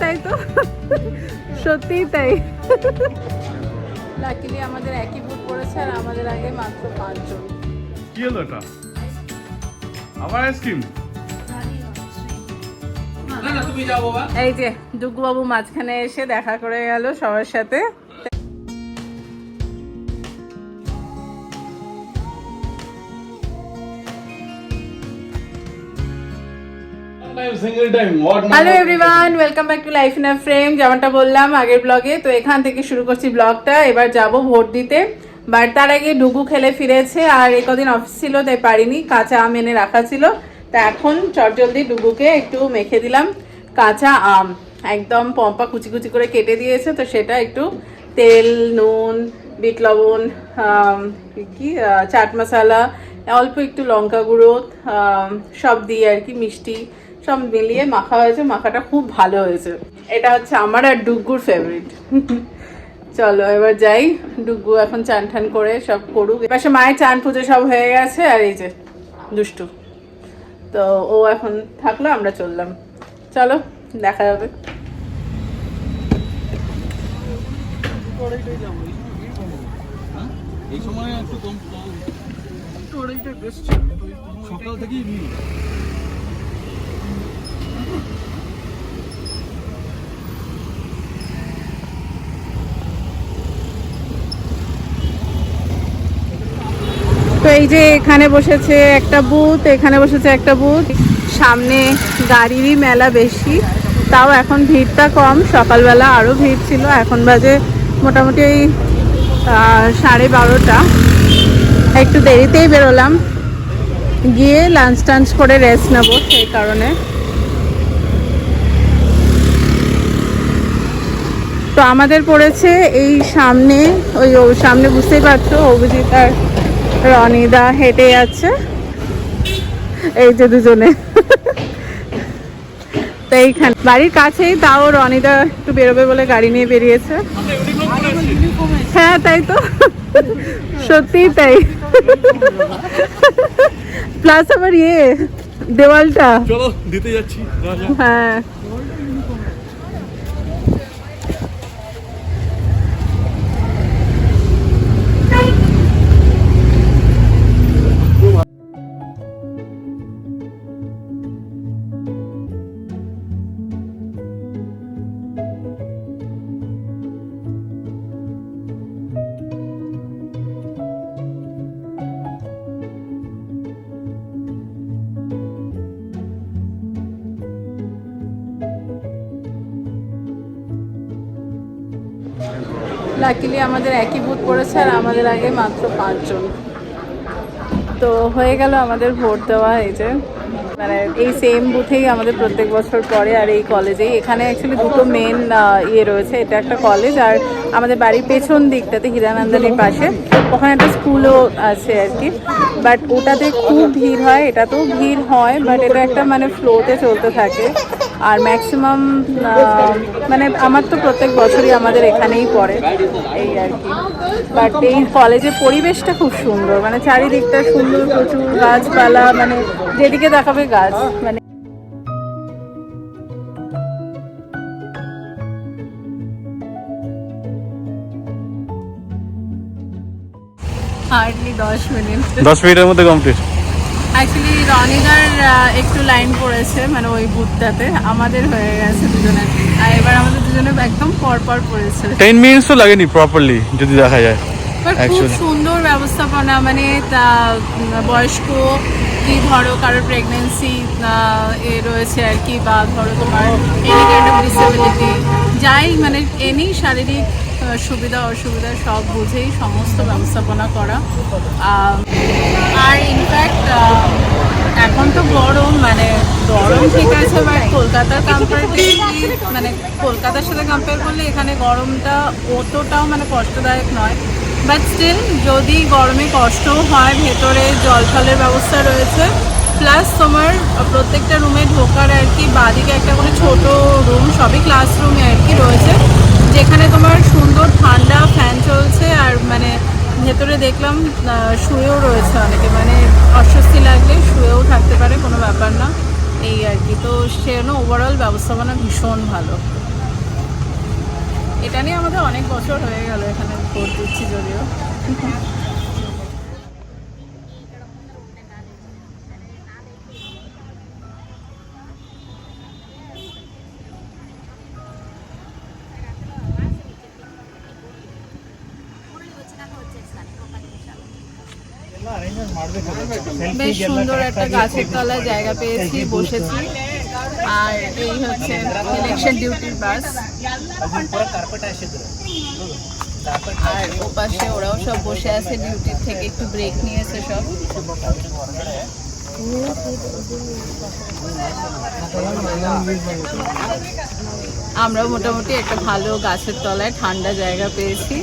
তাই তো? সত্যিই তাই। লাকিলি আমাদের একই বুট পড়েছে আর আমাদের আগে মাত্র পাঁচজন। কি হলো এটা? আবার আইসক্রিম এই যে দুগ্গুবাবু মাঝখানে এসে দেখা করে গেল সবার সাথে। Hello everyone welcome back to life in a frame যেমনটা বললাম আগের ব্লগে তো এখান থেকে শুরু করছি ব্লগটা এবার যাব ভোট দিতে। বাট তার আগে ডুগু খেলে ফিরেছে আর এই কদিন অফিস ছিল তাই পারিনি। কাঁচা আম এনে রাখা ছিল। তা এখন চটজলদি ডুগুকে একটু মেখে দিলাম। কাঁচা আম একদম পম্পা কুচি কুচি করে কেটে দিয়েছে তো সেটা একটু তেল নুন বিট লবণ কি চাট মশলা অল্প একটু লঙ্কা গুঁড়ো সব দিয়ে আর কি মিষ্টি সব মিলিয়ে মাখা হয়েছে মাখাটা খুব ভালো হয়েছে। এটা হচ্ছে আমার আর ডুগুর ফেভারিট চলো এবার যাই। ডুগু এখন চান টান করে সব করুক। এপাশে মায়ের চান পুজো সব হয়ে গেছে আর এই যে দুষ্টু। তো ও এখন থাকল আমরা চললাম। চলো দেখা যাবে। এই সময় একটু কম সকাল থেকেই তো এই যে এখানে বসেছে একটা বুথ, এখানে বসেছে একটা বুথ। সামনে গাড়িরই মেলা বেশি, তাও এখন ভিড়টা কম। সকালবেলা আরও ভিড় ছিল, এখন বাজে মোটামুটি ওই সাড়ে বারোটা। একটু দেরিতেই বেরোলাম। গিয়ে লাঞ্চ টাঞ্চ করে রেস্ট নেব সেই কারণে। তো আমাদের পড়েছে এই সামনে, ওই ও সামনে বুঝতেই পারছ, অভিজিৎ আর রনিদা হেঁটে যাচ্ছে এই যে দুজনে। তো এইখানে। বাড়ির কাছেই তাও রনিদা একটু বেরোবে বলে গাড়ি নিয়ে বেরিয়েছে। হ্যাঁ তাই তো। সত্যিই তাই। প্লাস আবার ইয়ে দেওয়ালটা। চলো দিতে যাচ্ছি যা যা হ্যাঁ। লাকিলি আমাদের একই বুথ পড়েছে আর আমাদের আগে মাত্র পাঁচজন। তো হয়ে গেল আমাদের ভোট দেওয়া এই যে। মানে এই সেম বুথেই আমাদের প্রত্যেক বছর পরে আর এই কলেজেই এখানে অ্যাকচুয়ালি দুটো মেন ইয়ে রয়েছে। এটা একটা কলেজ আর আমাদের বাড়ির পেছন দিকটাতে হীরানন্দানির পাশে। ওখানে একটা স্কুলও আছে আর কি। বাট ওটাতে খুব ভিড় হয়। এটা তো ভিড় হয় বাট এটা একটা মানে ফ্লোতে চলতে থাকে। আর ম্যাক্সিমাম মানে আমার তো প্রত্যেক বছরই আমাদের এখানেই পড়ে এই আর কি। বাট এই কলেজের পরিবেশটা খুব সুন্দর মানে চারিদিকটা সুন্দর, প্রচুর গাছপালা মানে যেদিকে দেখাবে গাছ মানে হার্ডলি দশ মিনিট দশ মিনিটের মধ্যে কমপ্লিট অ্যাকচুয়ালি রনিদার একটু লাইন পড়েছে মানে ওই বুথটাতে আমাদের হয়ে গেছে দুজনের। আর এবার আমাদের দুজনে একদম পর পর পড়েছে। টেন মিনিটস তো লাগেনি প্রপারলি যদি দেখা যায়। খুব সুন্দর ব্যবস্থাপনা মানে তা বয়স্ক কি ধরো কারোর প্রেগনেন্সি এ রয়েছে আর কি বা ধরো তোমার এনি কাইন্ড অফ ডিসেবিলিটি যাই মানে এনি শারীরিক সুবিধা, অসুবিধা সব বুঝেই সমস্ত ব্যবস্থাপনা করা। আর ইনফ্যাক্ট এখন তো গরম মানে গরম ঠিক আছে বাট কলকাতার কম্পারেটিভলি মানে কলকাতার সাথে কম্পেয়ার করলে এখানে গরমটা অতটাও মানে কষ্টদায়ক নয়। বাট স্টিল যদি গরমে কষ্টও হয়, ভেতরে জল ফলের ব্যবস্থা রয়েছে প্লাস তোমার প্রত্যেকটা রুমে ঢোকার আর কি, বাদিকে একটা করে ছোট রুম সবই ক্লাসরুমে আর কি রয়েছে। যেখানে তোমার সুন্দর ঠান্ডা ফ্যান চলছে আর মানে ভেতরে দেখলাম শুয়েও রয়েছে অনেকে। মানে অস্বস্তি লাগলে শুয়েও থাকতে পারে, কোনো ব্যাপার না। এই আর কি। তো সে ওভারঅল ব্যবস্থাপনা ভীষণ ভালো। এটা নিয়ে আমাদের অনেক বছর হয়ে গেল এখানে ভোট দিচ্ছি যদিও। বেশ সুন্দর একটা গাছের তলায় জায়গা পেয়েছি, বসেছি। আর এই হচ্ছে ইলেকশন ডিউটির বাস আর ওরাও সব বসে আছে ডিউটির থেকে একটু ব্রেক নিয়েছে সব। আমরাও মোটামুটি একটা ভালো গাছের তলায় ঠান্ডা জায়গা পেয়েছি।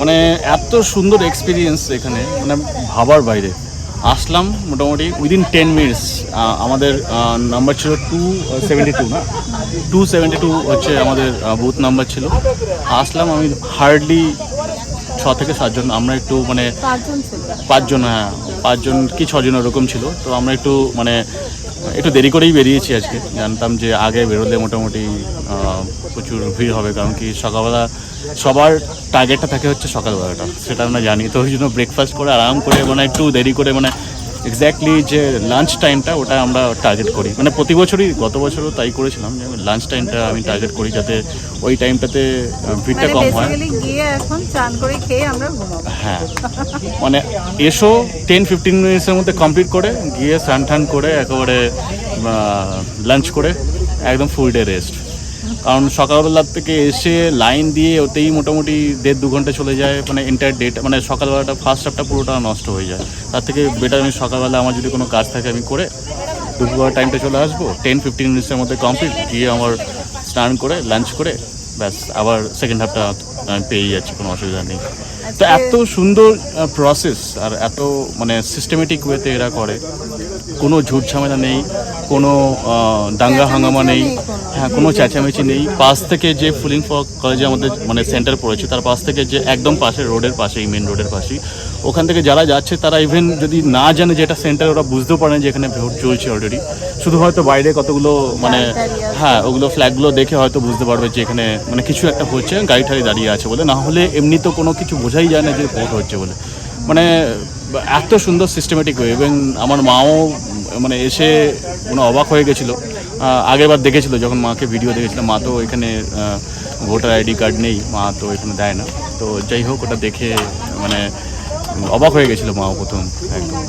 মানে এত সুন্দর এক্সপিরিয়েন্স এখানে মানে ভাবার বাইরে। আসলাম মোটামুটি উইদিন টেন মিনিটস আমাদের নাম্বার ছিল টু সেভেন্টি টু না? টু সেভেন্টি টু হচ্ছে আমাদের বুথ নাম্বার ছিল। আসলাম আমি হার্ডলি ছ থেকে সাতজন আমরা একটু মানে পাঁচজন হ্যাঁ পাঁচজন কি ছজন ওরকম ছিল। তো আমরা একটু মানে একটু দেরি করেই বেরিয়েছি আজকে। জানতাম যে আগে বেরোলে মোটামুটি প্রচুর ভিড় হবে কারণ কি সকালবেলা সবার টার্গেটটা থাকে হচ্ছে সকালবেলাটা সেটা আমরা জানি। তো ওই জন্য ব্রেকফাস্ট করে আরাম করে মানে একটু দেরি করে মানে এক্স্যাক্টলি যে লাঞ্চ টাইমটা ওটা আমরা টার্গেট করি। মানে প্রতি বছরই গত বছরও তাই করেছিলাম যে লাঞ্চ টাইমটা আমি টার্গেট করি যাতে ওই টাইমটাতে ভিড়টা মানে কম হয়। এখন চান করে খেয়ে আমরা হ্যাঁ। মানে এসো টেন ফিফটিন মিনিটসের মধ্যে কমপ্লিট করে গিয়ে স্নান টান করে একেবারে লাঞ্চ করে একদম ফুল ডে রেস্ট কারণ সকালবেলার থেকে এসে লাইন দিয়ে ওতেই মোটামুটি দেড় দু ঘণ্টা চলে যায় মানে এন্টার ডেট মানে সকালবেলাটা ফার্স্ট হাফটা পুরোটা নষ্ট হয়ে যায়। তার থেকে বেটার আমি সকালবেলা আমার যদি কোনো কাজ থাকে আমি করে দুপুর টাইমটা চলে আসব টেন ফিফটিন মিনিটসের মধ্যে কমপ্লিট গিয়ে আমার স্নান করে লাঞ্চ করে, ব্যাস, আবার সেকেন্ড হাফটা আমি পেয়ে যাচ্ছি কোনো অসুবিধা নেই তো এত সুন্দর প্রসেস আর এত মানে সিস্টেমেটিক ওয়েতে এরা করে কোনো ঝুট ঝামেলা নেই কোনো দাঙ্গা হাঙ্গামা নেই। হ্যাঁ কোনো চেঁচামেচি নেই পাশ থেকে যে ফুলিং ফক কলেজে আমাদের মানে সেন্টার পড়েছে তার পাশ থেকে যে একদম পাশে রোডের পাশেই মেন রোডের পাশেই ওখান থেকে যারা যাচ্ছে তারা ইভেন যদি না জানে যে এটা সেন্টার ওরা বুঝতেও পারে না যে এখানে ভোট চলছে অলরেডি শুধু হয়তো বাইরে কতগুলো মানে। হ্যাঁ ওগুলো ফ্ল্যাগগুলো দেখে হয়তো বুঝতে পারবে যে এখানে মানে কিছু একটা হচ্ছে গাড়ি ঠাড়ি দাঁড়িয়ে আছে বলে, না হলে এমনি তো কোনো কিছু বোঝাই যায় না যে ভোট হচ্ছে বলে। মানে এত সুন্দর সিস্টেমেটিক হয়ে এবং আমার মাও মানে এসে মানে অবাক হয়ে গেছিল। আগের বার দেখেছিল যখন মাকে ভিডিও দেখেছিলাম, মা তো এখানে ভোটার আইডি কার্ড নেই, মা তো এখানে দেয় না। তো যাই হোক, ওটা দেখে মানে অবাক হয়ে গেছিল মাও প্রথম। একদম।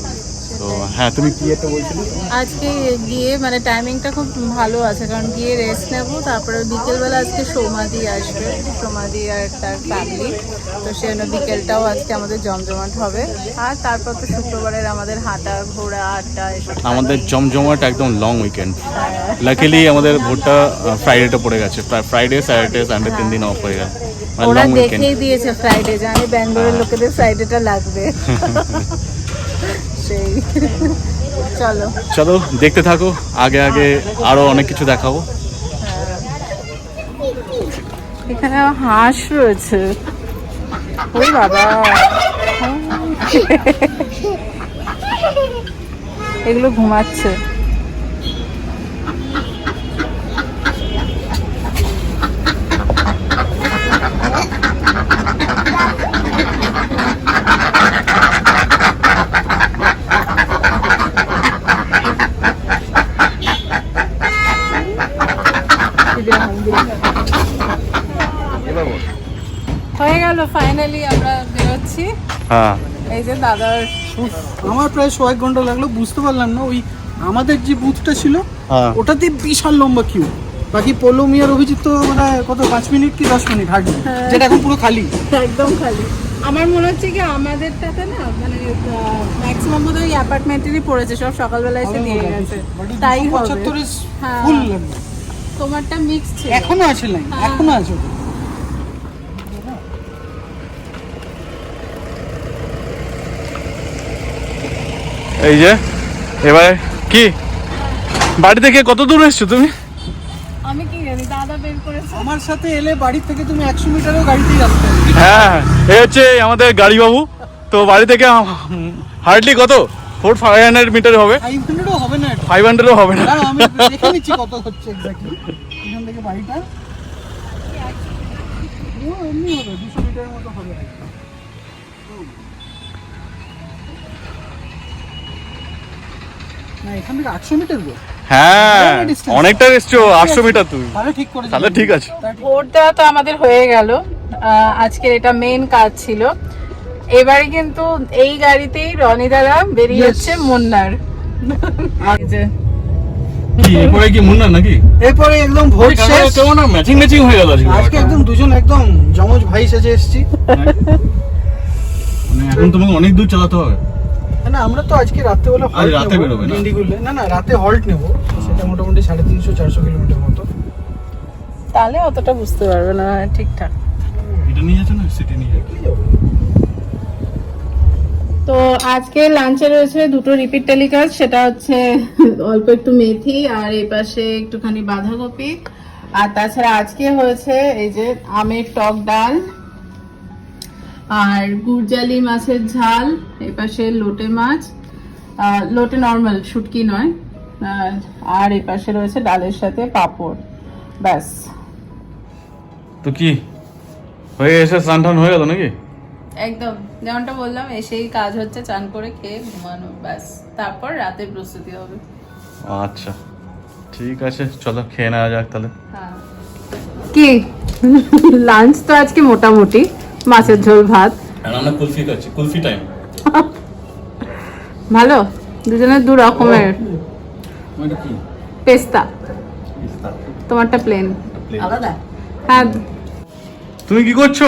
তো হ্যাঁ তুমি কি একটা বলছিলে? আজকে গিয়ে মানে টাইমিংটা খুব ভালো আছে কারণ গিয়ে রেস্ট নেব তারপরে বিকেলবেলা আজকে সমাধি আসবে সমাধি আর তার ফ্যামিলি তো সে জন্য বিকেলটাও আজকে আমাদের জমজমাট হবে। আর তারপর তো শুক্রবারের আমাদের হাঁটা ঘোরা আড্ডা এসব আমাদের জমজমাট একদম লং উইকেন্ড লাকিলি আমাদের ভোটটা ফ্রাইডেটা পড়ে গেছে। ফ্রাইডে স্যাটারডে সানডে তিন দিন অফ হয়ে গেছে মানে ওরা দেখেই দিয়েছে ফ্রাইডে জানে ব্যাঙ্গালোরের লোকেদের ফ্রাইডেটা লাগবে। চলো। চলো দেখতে থাকো আগে আগে আরও অনেক কিছু দেখাবো। এখানে হাঁস রয়েছে। ওই বাবা। এগুলো ঘুমাচ্ছে। হয়ে গেল ফাইনালি আমরা বেরোচ্ছি। হ্যাঁ। এই যে দাদার আমার প্রায় শো এক ঘণ্টা লাগল বুঝতে পারলাম না ওই আমাদের যে বুথটা ছিল হ্যাঁ। ওটাতে বিশাল লম্বা কিউ বাকি পোলো মিয়ার অভিজিৎ তো মানে কত পাঁচ মিনিট কি দশ মিনিট হাঁটবে হ্যাঁ। যেটা এখন পুরো খালি। একদম খালি। আমার মনে হচ্ছে কি আমাদেরটাতে না মানে ম্যাক্সিমাম বোধ হয় অ্যাপার্টমেন্টেরই পড়েছে সব সকালবেলা এসে দিয়ে গেছে। তাই পঁচাত্তরের হ্যাঁ। ফুল লাগবে তোমারটা মিক্স ছিল। এখনও আছে লাইন হ্যাঁ। এখনও আছে। এই যে এবারে কি? বাড়ি থেকে কত দূর এসছো তুমি? আমি কি জানি দাদা বের করেছে। আমার সাথে এলে বাড়ি থেকে তুমি একশো মিটারও গাড়িতেই আসতে। হ্যাঁ এই হচ্ছে আমাদের গাড়ি বাবু তো বাড়ি থেকে হার্ডলি কত? ফোর ফাইভ হান্ড্রেড মিটার হবে। ফাইভ হান্ড্রেডও হবে না ফাইভ হান্ড্রেডও হবে না। আমি দেখে নিচ্ছি কত হচ্ছে এক্স্যাক্টলি এখান থেকে বাড়িটা। এমনি হবে দুশো মিটারের মতো হবে না এখান থেকে আটশো মিটার গো। হ্যাঁ অনেকটা এসছো আটশো মিটার তাহলে ঠিক করে তাহলে ঠিক আছে। ভোট দেওয়া তো আমাদের হয়ে গেল। আজকের এটা মেন কাজ ছিল। এবারে কিন্তু এই গাড়িতেই রনি দাদা বেরিয়ে. যাচ্ছে মুন্নার। কি এরপরে কি মুন্না নাকি? এরপরে একদম ভোট শেষ। কেমন ম্যাচিং ম্যাচিং হয়ে গেল আজকে আজকে একদম দুজন একদম জমজ ভাই সেজে এসেছি। মানে এখন তোমাকে অনেক দূর চালাতে হবে। না আমরা তো আজকে রাতে বেলা রাতে বেরোবে না? না না রাতে হল্ট নেব। সেটা মোটামুটি সাড়ে তিনশো চারশো কিলোমিটার মতো। তাহলে অতটা বুঝতে পারবে না ঠিকঠাক। এটা নিয়ে যাচ্ছে না সিটি নিয়ে যাচ্ছে? তো আজকে লাঞ্চে রয়েছে দুটো রিপিট টেলিকাস্ট সেটা হচ্ছে অল্প একটু মেথি আর এই পাশে একটুখানি বাঁধাকপি। আর তাছাড়া আজকে হয়েছে এই যে আমের টক ডাল আর গুরজালি মাছের ঝাল, এই পাশে লোটে মাছ। লোটে নর্মাল শুটকি নয়। আর- এই পাশে রয়েছে ডালের সাথে পাঁপড়। ব্যাস। তো কি? হয়ে এসে স্নান হয়ে গেল নাকি? একদম যেমনটা বললাম এসেই কাজ হচ্ছে চান করে খেয়ে ঘুমানো ব্যাস। তারপর রাতের প্রস্তুতি হবে। আচ্ছা ঠিক আছে চলো খেয়ে নেওয়া যাক তাহলে। কি? লাঞ্চ তো আজকে মোটামুটি মাছের ঝোল ভাত। আর আমরা কুলফি খাচ্ছি কুলফি টাইম ভালো দুজনের দু রকমের। কি? পেস্তা। তোমারটা প্লেন আলাদা? হ্যাঁ। তুমি কি করছ?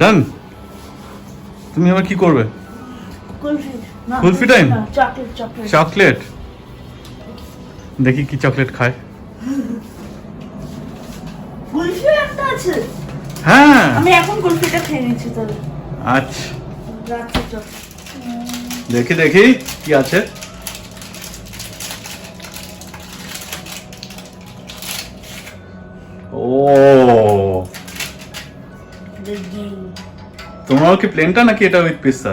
ডান তুমি আবার কি করবে? কুলফি। টাইম চকলেট দেখি কি চকলেট খায়। কুলফি একটা আছে। হ্যাঁ। আমি এখন কুলফিটা খেয়ে নিচ্ছি তাহলে। আচ্ছা। দেখি দেখি কি আছে। ও। তোমার কি প্লেনটা নাকি এটা উইথ পিস্তা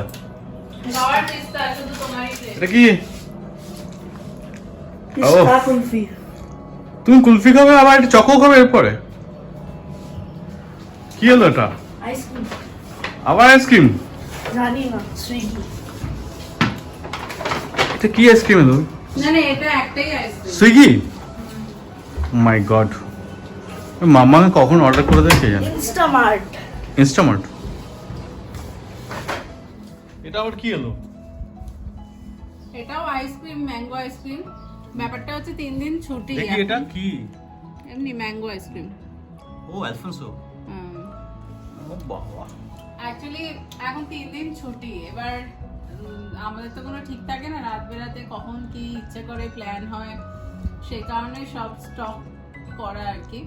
এটা কি? তুমি কুলফি খাবে আবার একটা চকো খাবে এরপরে? কি হলো এটা? আবার আইসক্রিম জানি না সুইগি। এটা কি আইসক্রিম এলো? না না এটা একটাই আইসক্রিম সুইগি? মাই গড মামাকে কখন অর্ডার করে দেয় কে জানে? ইনস্টামার্ট ইনস্টামার্ট এটা আবার কি এলো? এটাও আইসক্রিম ম্যাঙ্গো আইসক্রিম ব্যাপারটা হচ্ছে তিন দিন ছুটি দেখি এটা কি? এমনি ম্যাঙ্গো আইসক্রিম ও অ্যালফোন্সো ও বাবা। অ্যাকচুয়ালি এখন তিন দিন ছুটি। এবার আমাদের তো কোনো ঠিক থাকে না রাত বেরাতে কখন কি ইচ্ছে করে প্ল্যান হয়। সেই কারণে সব স্টক করা আর কি।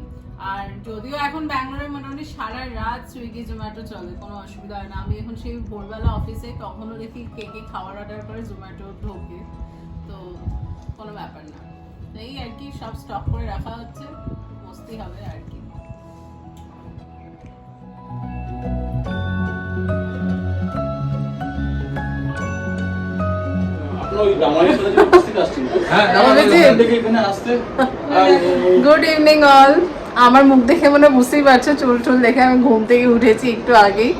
আর যদিও এখন ব্যাঙ্গালোরে মোটামুটি সারা রাত সুইগি জোম্যাটো চলে কোনো অসুবিধা হয় না। আমি এখন সেই ভোরবেলা অফিসে তখনও দেখি কে কে খাবার অর্ডার করে জোম্যাটো ঢোকে তো কোনো ব্যাপার না। এই আর কি সব স্টক করে রাখা হচ্ছে বসতেই হবে আর কি। গুড ইভিনিং অল আমার মুখ দেখে মনে বুঝতেই পারছ চুল টুল দেখে আমি ঘুম থেকে উঠেছি একটু আগেই।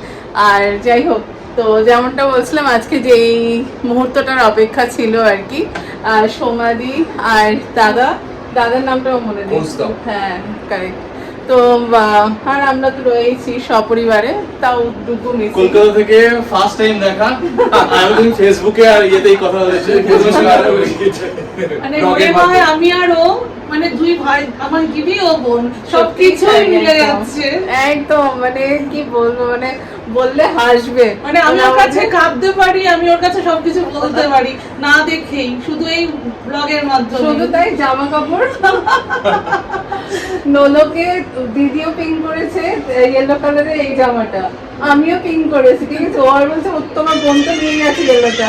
আর যাই হোক তো যেমনটা বলছিলাম আজকে যে এই মুহূর্তটার অপেক্ষা ছিল আর কি আর সোমাদি আর দাদা দাদার নামটাও মনে নেই। হ্যাঁ কারেক্ট তো আর আমরা তো রয়েছি সপরিবারে তাও দুটো মিস কলকাতা থেকে ফার্স্ট টাইম দেখা আমি ফেসবুকে আর ইয়েতেই কথা হয়েছে মানে মনে হয় আমি আর ও মানে দুই ভাই আমার গিবি ও বোন সবকিছুই মিলে যাচ্ছে। একদম মানে কি বলব মানে বললে হাসবে। মানে আমি ওর কাছে কাঁদতে পারি আমি ওর কাছে সবকিছু বলতে পারি না দেখেই শুধু এই ব্লগের মাধ্যমে। শুধু তাই জামা কাপড় নোলোকে দিদিও পিঙ্ক করেছে ইয়েলো কালারের এই জামাটা। আমিও পিঙ্ক করেছি ঠিক আছে? ও আর বলছে তোমার বোন তো নিয়ে গেছে ইয়েলোটা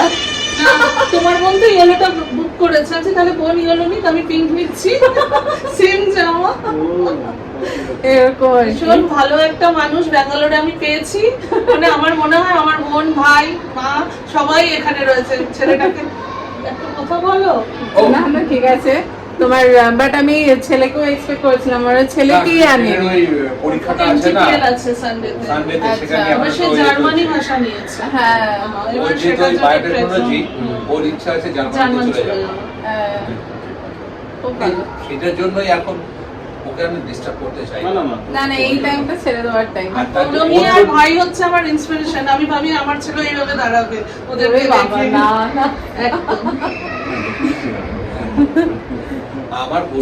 তোমার বোন তো ইয়েলোটা বুক করেছে আছে তাহলে বোন ইয়েলো নিক আমি পিঙ্ক নিচ্ছি। সেম জামা। এরকম। ভীষণ ভালো একটা মানুষ ব্যাঙ্গালোরে আমি পেয়েছি। মানে আমার মনে হয় আমার বোন ভাই মা সবাই এখানে রয়েছে। ছেলেটাকে একটা কথা বলো? না না ঠিক আছে। তোমার বাট আমি ছেলেকেও এক্সপেক্ট করেছিলাম আমার ছেলেকেই আনে। ওই পরীক্ষাটা আছে না? আছে সানডেতে সানডেতে আচ্ছা, সেখানে সে জার্মানি ভাষা নিয়েছে। হ্যাঁ এবার যেহেতু সেটার বায়োটেকনোলজি একটু ওর ইচ্ছা আছে জার্মান জার্মানিতে চলে যাবে হ্যাঁ। সেটার জন্যই এখন ওকে আমি ডিস্টার্ব করতে চাই না। না না এই টাইমটা ছেড়ে দেওয়ার টাইম তুমি আর ভাই হচ্ছে আমার ইন্সপিরেশন আমি ভাবি আমার ছেলে এইভাবে দাঁড়াবে। ওদেরকে বাবা না। না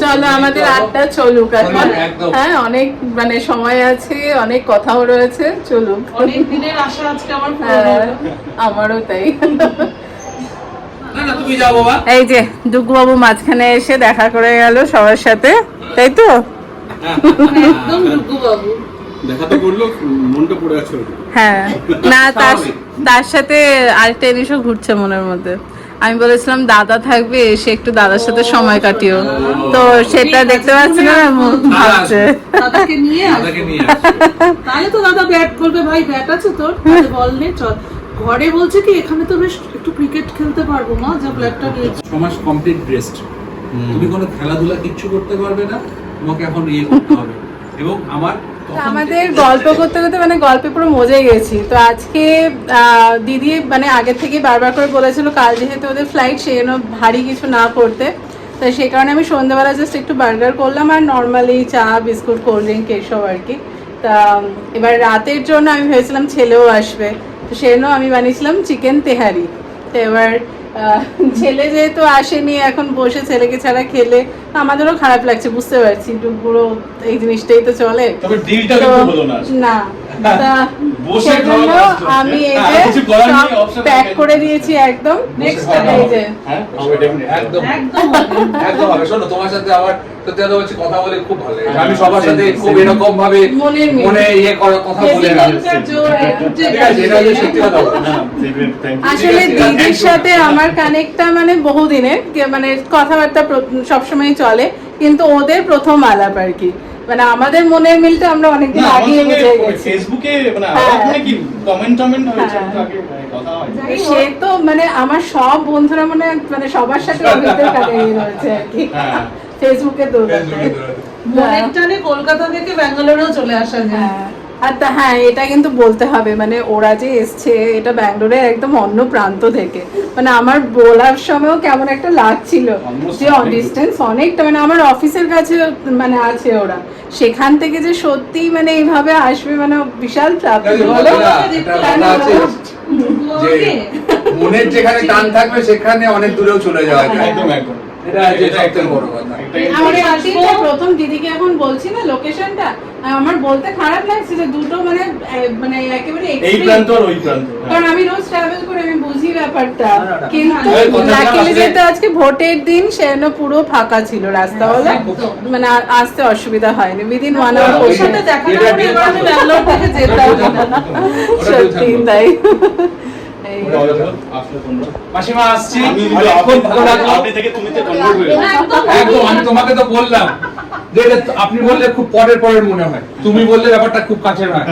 চলো আমাদের আড্ডা চলুক এখন। হ্যাঁ অনেক মানে সময় আছে অনেক কথাও রয়েছে চলুক। অনেক দিনের আশা আজকে আমার হ্যাঁ, আমারও তাই। এই যে দুগ্গুবাবু মাঝখানে এসে দেখা করে গেল সবার সাথে তাই তো? একদম ডুগু বাবু দেখা তো করল মনটা পড়ে আছে হ্যাঁ। না তার তার সাথে আরেকটা জিনিসও ঘুরছে মনের মধ্যে। আমি বলেছিলাম দাদা থাকবে এসে একটু দাদার সাথে সময় কাটিও। তো সেটা দেখতে পাচ্ছি না ভাবছে। দাদাকে নিয়ে তাহলে তো দাদা ব্যাট করবে ভাই ব্যাট আছে তোর। বল নে চল। ঘরে বলছে কি এখানে তো বেশ একটু ক্রিকেট খেলতে পারব মা যা ব্ল্যাকটা নিয়েছি ছ মাস কমপ্লিট রেস্ট তুমি কোনো খেলাধুলা কিচ্ছু করতে পারবে না তোমাকে এখন ইয়ে করতে হবে। এবং আমার আমাদের গল্প করতে করতে মানে গল্পে পুরো মজে গেছি। তো আজকে দিদি মানে আগে থেকে বারবার করে বলেছিল কাল যেহেতু ওদের ফ্লাইট সেই জন্য ভারী কিছু না করতে। তো সেই কারণে আমি সন্ধ্যাবেলা জাস্ট একটু বার্গার করলাম আর নর্মালি চা, বিস্কুট কোল্ড ড্রিঙ্ক এসব আর কি। তা, এবার রাতের জন্য আমি ভেবেছিলাম ছেলেও আসবে। তো সেই জন্য আমি বানিয়েছিলাম চিকেন তেহারি। তো এবার ছেলে যেহেতু আসেনি এখন বসে ছেলেকে ছাড়া খেলে আমাদেরও খারাপ লাগছে বুঝতে পারছি। একটু পুরো এই জিনিসটাই তো চলে। না। আমি এই যে প্যাক করে দিয়েছি একদম। নেক্সট এই যে হ্যাঁ? হবে definitely। একদম। একদম। হবে। শোনো তোমার সাথে আমার সত্যি কথা বলছি কথা বলে খুব ভালো লাগে আমি সবার সাথে খুব এরকম ভাবে মনে ইয়ে করার কথা বলে না বেশি জোর। যে ঠিক আছে এটা হচ্ছে সত্যি কথা বলছি। না, definitely, thank you। আসলে দিদির সাথে আমার কানেক্টটা মানে বহুদিনের মানে কথাবার্তা সবসময় চলে কিন্তু ওদের প্রথম আলাপ আর কি। মানে আমাদের মনের মিলটা আমরা অনেকদিন আগে বুঝে গেছি। ফেসবুকে মানে হ্যাঁ। কি কমেন্ট টমেন্ট হয়েছে? হ্যাঁ। আগে মানে কথা হয়। সে তো মানে আমার সব বন্ধুরা মানে মানে সবার সাথে অভিজ্ঞতা কাটিয়ে রয়েছে আর কি। হ্যাঁ। ফেসবুকে দৌড়াতে। মনের টানে কলকাতা থেকে ব্যাঙ্গালোরেও চলে আসা যায়। হ্যাঁ। আর তা হ্যাঁ এটা কিন্তু বলতে হবে মানে ওরা যে এসছে এটা ব্যাঙ্গালোরের একদম অন্য প্রান্ত থেকে। মানে আমার বলার সময়ও কেমন একটা লাগছিল যে ডিস্টেন্স অনেকটা মানে আমার অফিসের কাছে মানে আছে ওরা। সেখান থেকে যে সত্যি মানে এইভাবে আসবে মানে বিশাল চাপ মনের যেখানে টান থাকবে সেখানে অনেক দূরেও চলে যাওয়া যায়। একদম একদম। প্রথম দিদিকে এখন বলছি না লোকেশনটা আমার বলতে খারাপ লাগছে যে দুটো মানে মানে একেবারে এই প্রান্ত আর ওই প্রান্ত হ্যাঁ। কারণ আমি রোজ ট্রাভেল করে আমি বুঝি ব্যাপারটা। কিন্তু লাকিলি যেহেতু আজকে ভোটের দিন সেজন্য পুরো ফাঁকা ছিল রাস্তা বলে। মানে আসতে অসুবিধা হয়নি। উইদিন ওয়ান আওয়ার ওর ওই- সাথে দেখা না এটা এবার আমি ব্যাঙ্গালোর থেকে যেতাম। সত্যি তাই। মাসিমা আসছি। আপনি- থেকে গেলাম। একদম। একদম আমি তোমাকে তো বললাম। যে আপনি বললে খুব পরের পরের মনে হয়। তুমি বললে ব্যাপারটা খুব কাছের হয়।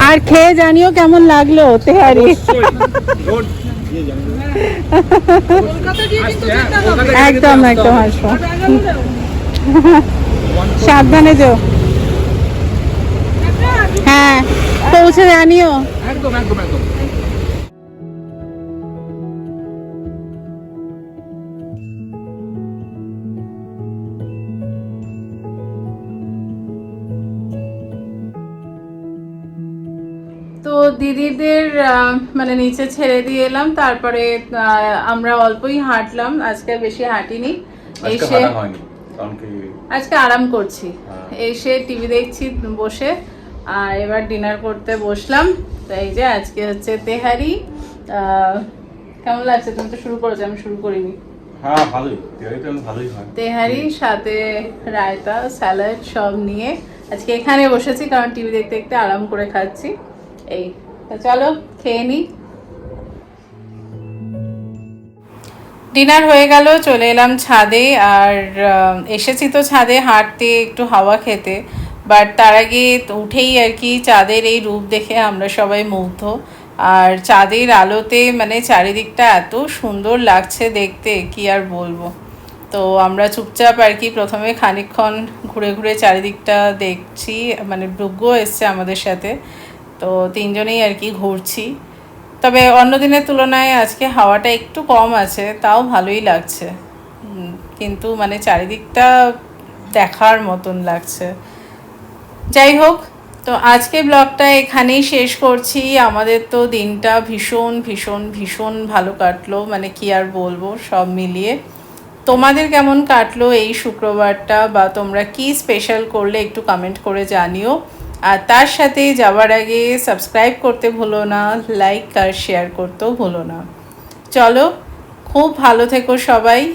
আর খেয়ে জানিও কেমন লাগল তেহারি। একদম একদম আসব সাবধানে যেও। হ্যাঁ পৌঁছে জানিও। একদম একদম একদম। দিদিদের মানে নিচে ছেড়ে দিয়ে এলাম তারপরে আমরা অল্পই হাঁটলাম আজকে বেশি হাঁটিনি। এসে আজকে আরাম করছি। হ্যাঁ। এসে টিভি দেখছি বসে আর এবার ডিনার করতে বসলাম। তো এই যে আজকে হচ্ছে তেহারি কেমন লাগছে? তুমি তো শুরু করেছ আমি শুরু করিনি। হ্যাঁ ভালোই। ভালোই তেহারি সাথে রায়তা স্যালাড সব নিয়ে আজকে এখানে বসেছি কারণ টিভি দেখতে দেখতে আরাম করে খাচ্ছি। এই, তো চলো, খেয়ে নিই ডিনার হয়ে গেল, চলে এলাম ছাদে, আর এসেছি তো ছাদে হাঁটতে, একটু হাওয়া খেতে। বাট তার আগে উঠেই আর কি, চাঁদের এই রূপ দেখে আমরা সবাই মুগ্ধ। আর চাঁদের আলোতে মানে চারিদিকটা এত সুন্দর লাগছে দেখতে, কি আর বলব। তো আমরা চুপচাপ আর কি, প্রথমে খানিকক্ষণ ঘুরে ঘুরে চারিদিকটা দেখছি মানে ভৃগ্য এসছে আমাদের সাথে। তো তিনজনেই আর কি ঘুরছি। তবে অন্য দিনের তুলনায় আজকে হাওয়াটা একটু কম আছে, তাও ভালোই লাগছে। কিন্তু মানে চারিদিকটা দেখার মতন লাগছে। যাই হোক, তো আজকে ব্লগটা এখানেই শেষ করছি। আমাদের তো দিনটা ভীষণ ভীষণ ভীষণ ভালো কাটলো। মানে কি আর বলব, সব মিলিয়ে। তোমাদের কেমন কাটলো এই শুক্রবারটা বা তোমরা কি স্পেশাল করলে একটু কমেন্ট করে জানিও। আর তার সাথে যাওয়ার আগে সাবস্ক্রাইব করতে ভুলো না লাইক আর শেয়ার করতেও ভুলো না। চলো, খুব ভালো থেকো সবাই।